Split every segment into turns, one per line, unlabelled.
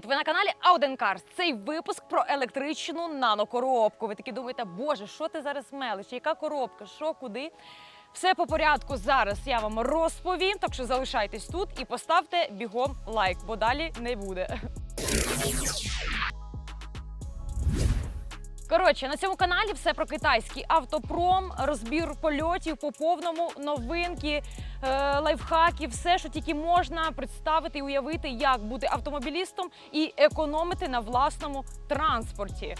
Привіт! Ви на каналі Audence Цей випуск про електричну нанокоробку. Ви такі думаєте, боже, що ти зараз мелиш? Яка коробка? Що, куди? Все по порядку зараз я вам розповім. Так що залишайтесь тут і поставте бігом лайк, бо далі не буде. Коротше, на цьому каналі все про китайський автопром, розбір польотів по повному, новинки, е, лайфхаки, все, що тільки можна представити і уявити, як бути автомобілістом і економити на власному транспорті.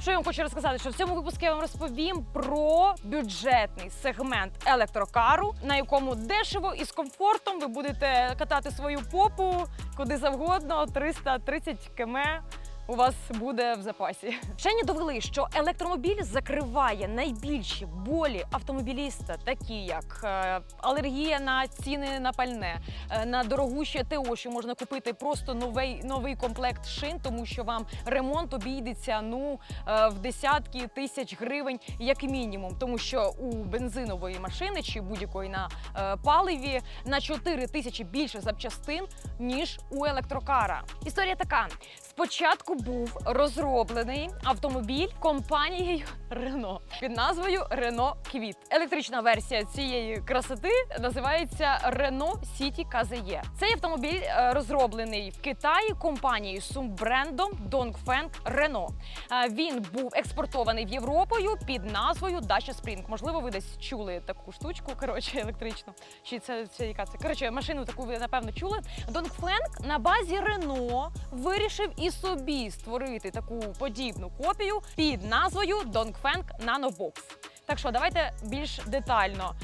Що я вам хочу розказати? Що в цьому випуску я вам розповім про бюджетний сегмент електрокару, на якому дешево і з комфортом ви будете катати свою попу куди завгодно, 330 км у вас буде в запасі. Вчені довели, що електромобіль закриває найбільші болі автомобіліста, такі як е, алергія на ціни на пальне, е, на дорогуще ТО, що можна купити просто новий новий комплект шин, тому що вам ремонт обійдеться ну е, в десятки тисяч гривень, як мінімум, тому що у бензинової машини чи будь-якої на е, паливі на 4 тисячі більше запчастин ніж у електрокара. Історія така: спочатку був розроблений автомобіль компанією Renault під назвою Renault Kwid. Електрична версія цієї красоти називається Renault City KZE. Цей автомобіль е, розроблений в Китаї компанією сумбрендом Dongfeng Renault. Е, Він був експортований в Європою під назвою Dacia Spring. Можливо, ви десь чули таку штучку, коротше, електричну. Чи це, це яка це? Коротше, машину таку ви напевно чули. Dongfeng на базі Renault вирішив і собі створити таку подібну копію під назвою Dongfeng Nanobox. Так що давайте більш детально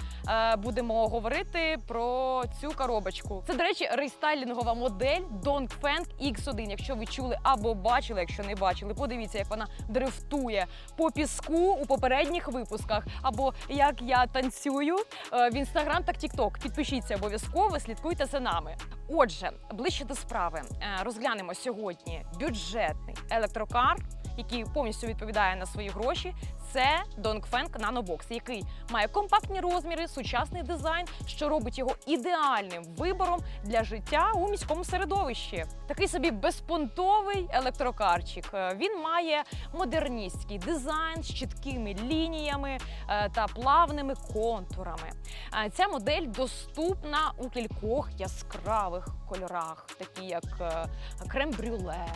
будемо говорити про цю коробочку. Це, до речі, рестайлінгова модель Dongfeng X1. Якщо ви чули або бачили, якщо не бачили, подивіться, як вона дрифтує по піску у попередніх випусках, або як я танцюю е, в інстаграм та тікток. Підпишіться обов'язково, слідкуйте за нами. Отже, ближче до справи Е, розглянемо сьогодні бюджетний електрокар, який повністю відповідає на свої гроші. Це Dongfeng Nanobox, який має компактні розміри, сучасний дизайн, що робить його ідеальним вибором для життя у міському середовищі. Такий собі безпонтовий електрокарчик. Е, Він має модерністський дизайн з чіткими лініями е, та плавними контурами. Е, Ця модель доступна у кількох яскравих кольорах, такі як крем-брюле,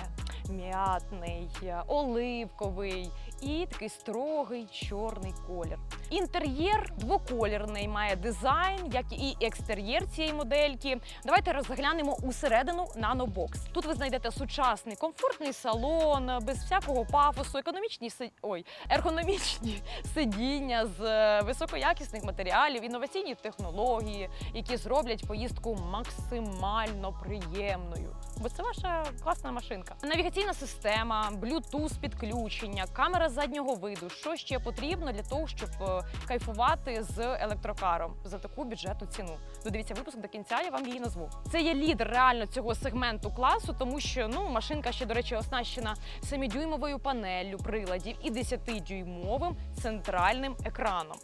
м'ятний, е, оливковий і такий строгий чорний колір. Інтер'єр двоколірний, має дизайн, як і екстер'єр цієї модельки. Давайте розглянемо усередину нанобокс. Тут ви знайдете сучасний комфортний салон, без всякого пафосу, економічні ой, ергономічні сидіння з е, високоякісних матеріалів, інноваційні технології, які зроблять поїздку максимально приємною. Бо це ваша класна машинка. Навігаційна система, Bluetooth підключення, камера заднього виду. Що ще потрібно для того, щоб е, кайфувати з електрокаром за таку бюджетну ціну? Додивіться випуск до кінця, я вам її назву. Це є лідер реально цього сегменту класу, тому що ну машинка ще, до речі, оснащена 7-дюймовою панеллю приладів і 10-дюймовим центральним екраном.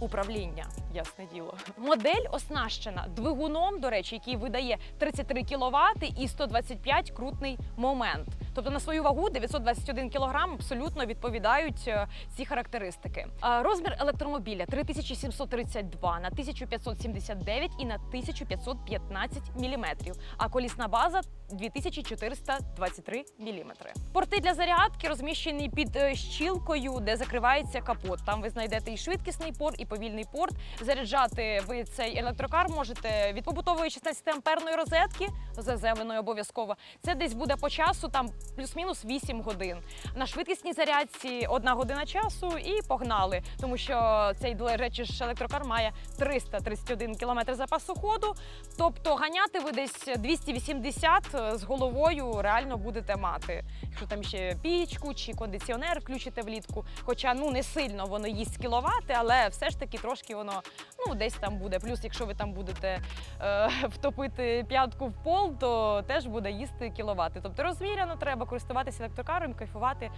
Управління, ясне діло. Модель оснащена двигуном, до речі, який видає 33 кВт і 125 крутний момент. Тобто на свою вагу 921 кг абсолютно відповідають е, ці характеристики. Розмір електромобіля 3732 на 1579 і на 1515 мм, а колісна база 2423 мм. Порти для зарядки розміщені під е, щілкою, де закривається капот. Там ви знайдете і швидкісний порт, і повільний порт. Заряджати ви цей електрокар можете від побутової 16 амперної розетки, заземленої обов'язково. Це десь буде по часу, там плюс-мінус 8 годин. На швидкісній зарядці одна година часу і погнали. Тому що цей до речі ж електрокар має 331 км запасу ходу. Тобто ганяти ви десь 280 з головою реально будете мати. Якщо там ще пічку чи кондиціонер включите влітку. Хоча ну не сильно воно їсть кіловати, але все ж таки трошки воно ну десь там буде. Плюс, якщо ви там будете е, втопити п'ятку в пол, то теж буде їсти кіловати. Тобто розміряно треба користуватися електрокаром, кайфувати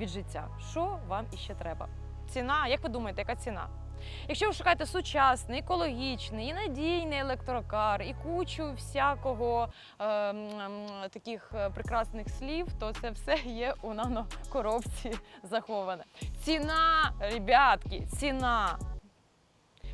від життя. Що вам іще треба? Ціна, як ви думаєте, яка ціна? Якщо ви шукаєте сучасний, екологічний і надійний електрокар, і кучу всякого е, м, м, таких е, прекрасних слів, то це все є у нанокоробці заховане. Ціна, ребятки, ціна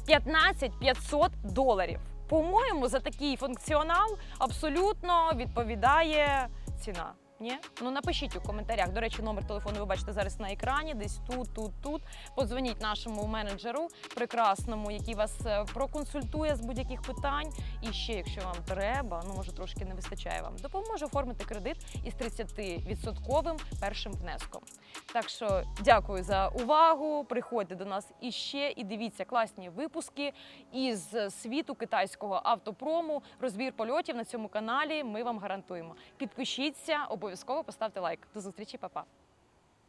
15 500 доларів. По-моєму, за такий функціонал абсолютно відповідає ціна. Ні? Ну напишіть у коментарях. До речі, номер телефону ви бачите зараз на екрані, десь тут, тут, тут. Подзвоніть нашому менеджеру прекрасному, який вас е, проконсультує з будь-яких питань. І ще, якщо вам треба, ну може трошки не вистачає вам, допоможе оформити кредит із 30% першим внеском. Так що дякую за увагу. Приходьте до нас іще і дивіться класні випуски із світу китайського автопрому. Розбір польотів на цьому каналі. Ми вам гарантуємо. Підпишіться, обов'язково поставте лайк. До зустрічі, па-па.